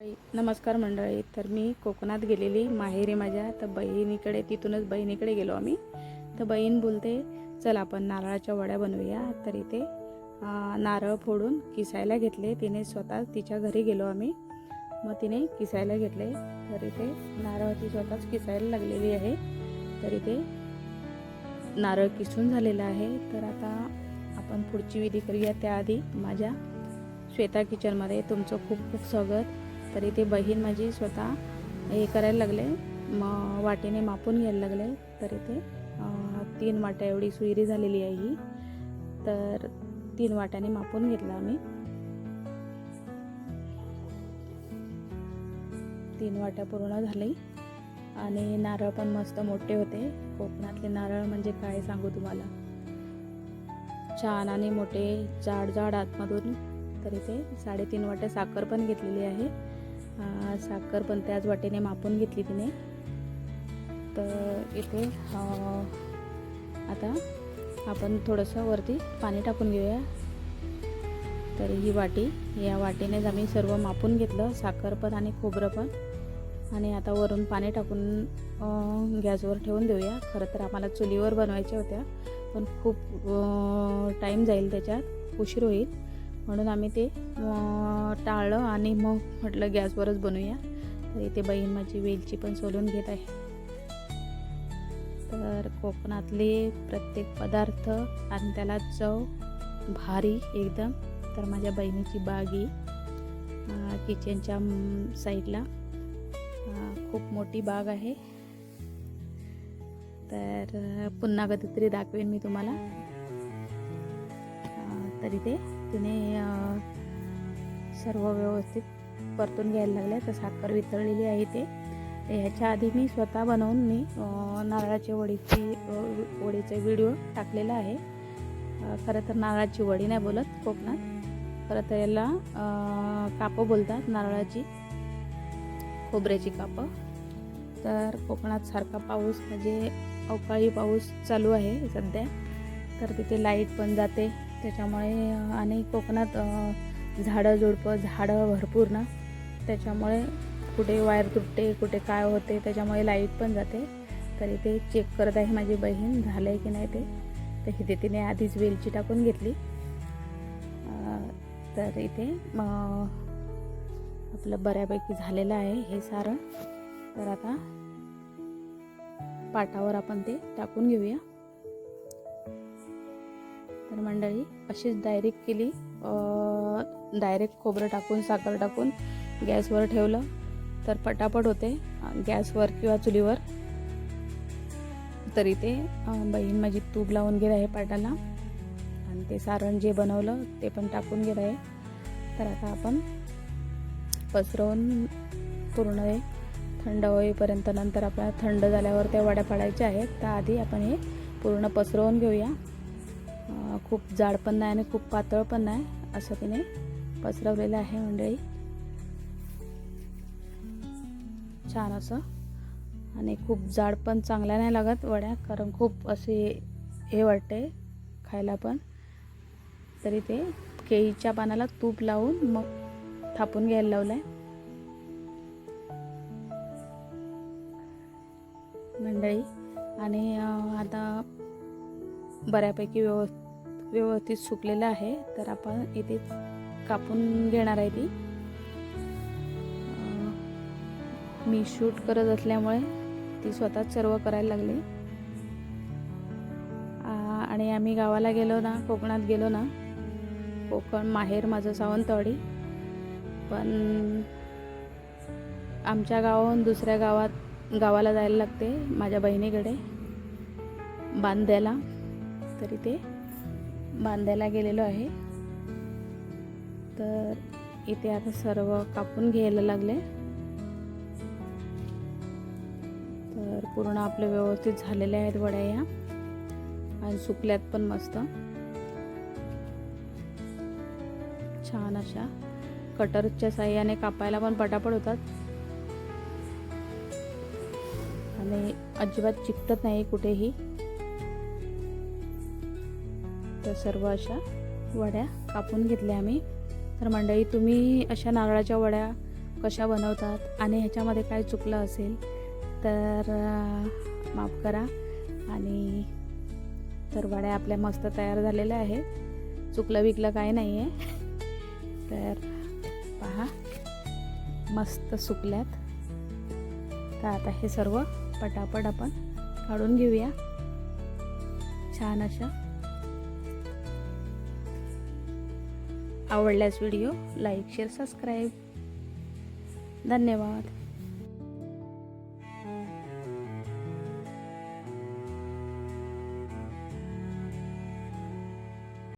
नमस्कार मंडळी. तर मी कोकणात गेलेली माहेरी माझ्या. तर बहिणीकडे तिथूनच बहिणीकडे गेलो आम्ही. तर बहीण बोलते चल आपण नारळाच्या वड्या बनवूया. तर इथे नारळ फोडून किसायला घेतले. तिने स्वतः तिच्या घरी गेलो आम्ही. मग तिने किसायला घेतले. तर इथे नारळ ती स्वतःच किसायला लागलेली आहे. तर इथे नारळ किसून झालेला आहे. तर आता आपण पुढची विधी करूया. त्याआधी माझ्या श्वेता किचनमध्ये तुमचं खूप खूप स्वागत. तरी ते बहीण माझी स्वतः हे करायला लागले. मग वाटेने मापून घ्यायला लागले. तर इथे तीन वाट्या एवढी सुईरी झालेली आहे ही. तर तीन वाट्याने मापून घेतला आम्ही. तीन वाट्या पूर्ण झाले. आणि नारळ पण मस्त मोठे होते. कोकणातले नारळ म्हणजे काय सांगू तुम्हाला? छान आणि मोठे जाड जाड आतमधून. तरी ते साडेतीन वाट्या साखर पण घेतलेली आहे. साखर पण त्याच वाटेने मापून घेतली तिने. तर इथे आता आपण थोडंसं वरती पाणी टाकून घेऊया. तर ही वाटी या वाटीनेच आम्ही सर्व मापून घेतलं साखर पण आणि खोबरं पण. आणि आता वरून पाणी टाकून गॅसवर ठेवून देऊया. खरं तर आम्हाला चुलीवर बनवायच्या होत्या पण खूप टाईम जाईल त्याच्यात उशीर होईल. म्हणून आम्ही ते टाळलं आणि मग म्हटलं गॅसवरच बनवूया. तर इथे बहीण माझी वेलची पण सोलून घेत आहे. तर कोकणातले प्रत्येक पदार्थ आणि त्याला चव भारी एकदम. तर माझ्या बहिणीची बाग आहे किचनच्या साईडला. खूप मोठी बाग आहे. तर पुन्हा कधीतरी दाखवेन मी तुम्हाला. तरी ते तिने सर्व व्यवस्थित परतून घ्यायला लागले तर साखर वितळलेली आहे ते. ह्याच्या आधी मी स्वतः बनवून मी नारळाची वडीची वडीचा व्हिडिओ टाकलेला आहे. खरं तर नारळाची वडी नाही बोलत कोकणात. खरं तर याला कापं बोलतात नारळाची. खोबऱ्याची कापं. तर कोकणात सारखा पाऊस म्हणजे अवकाळी पाऊस चालू आहे सध्या. तर तिथे लाइट पण जाते. त्याच्यामुळे आणि कोकणात झाडं झुडपं झाडं भरपूर ना. त्याच्यामुळे कुठे वायर तुटते कुठे काय होते त्याच्यामुळे लाइट पण जाते. तर इथे चेक करत आहे माझी बहीण झालं आहे की नाही ते. तर इथे तिने आधीच वेलची टाकून घेतली. तर इथे आपलं बऱ्यापैकी झालेलं आहे हे सारण. तर आता पाटावर आपण ते टाकून घेऊया. तर मंडळी अशीच डायरेक्ट केली. डायरेक्ट खोबरं टाकून साखर टाकून गॅसवर ठेवलं. तर पटापट होते. गॅसवर किंवा चुलीवर. तरी ते बहीण माझी तूप लावून घेत आहे पाटाला. आणि ते सारण जे बनवलं ते पण टाकून घेत आहे. तर आता आपण पसरवून पूर्ण हे थंड होईपर्यंत नंतर आपल्याला थंड झाल्यावर त्या वड्या पाडायच्या आहेत. तर आधी आपण हे पूर्ण पसरवून घेऊया. खूप जाड पण नाही आणि खूप पातळ पण नाही असं तिने पसरवलेलं आहे मंडळी. छान असं. आणि खूप जाड पण चांगल्या नाही लागत वड्या कारण खूप असे हे वाटते खायला पण. तरी ते केळीच्या पानाला तूप लावून मग थापून घ्यायला लावलं आहे मंडळी आणि आता बऱ्यापैकी व्यव व्यवस्थित सुकलेलं आहे. तर आपण इथे कापून घेणार आहे ती. मी शूट करत असल्यामुळे ती स्वतःच सर्व करायला लागली. आणि आम्ही गावाला गेलो ना कोकणात गेलो ना कोकण माहेर माझं सावंतवाडी. पण आमच्या गावाहून दुसऱ्या गावात गावाला जायला लागते माझ्या बहिणीकडे बांध्याला तर इथे बांधायला गेलेलो आहे. तर इथे आता सर्व कापून घ्यायला लागले. तर पूर्ण आपले व्यवस्थित झालेले आहेत वड्या या. आणि सुकल्यात पण मस्त. छान अशा कटरच्या साह्याने कापायला पण पटापट होतात. आणि अजिबात चिकटत नाही कुठेही. तर सर्व अशा वड्या कापून घेतल्या आम्ही. तर मंडळी तुम्ही अशा नारळाच्या वड्या कशा बनवतात आणि ह्याच्यामध्ये काय चुकलं असेल तर माफ करा. आणि तर वड्या आपल्या मस्त तयार झालेल्या आहेत. चुकलं विकलं काय नाही आहे तर पहा मस्त सुकल्यात. तर आता हे सर्व पटापट आपण काढून घेऊया. छान अशा आवडल्यास व्हिडिओ लाईक शेअर सबस्क्राईब. धन्यवाद.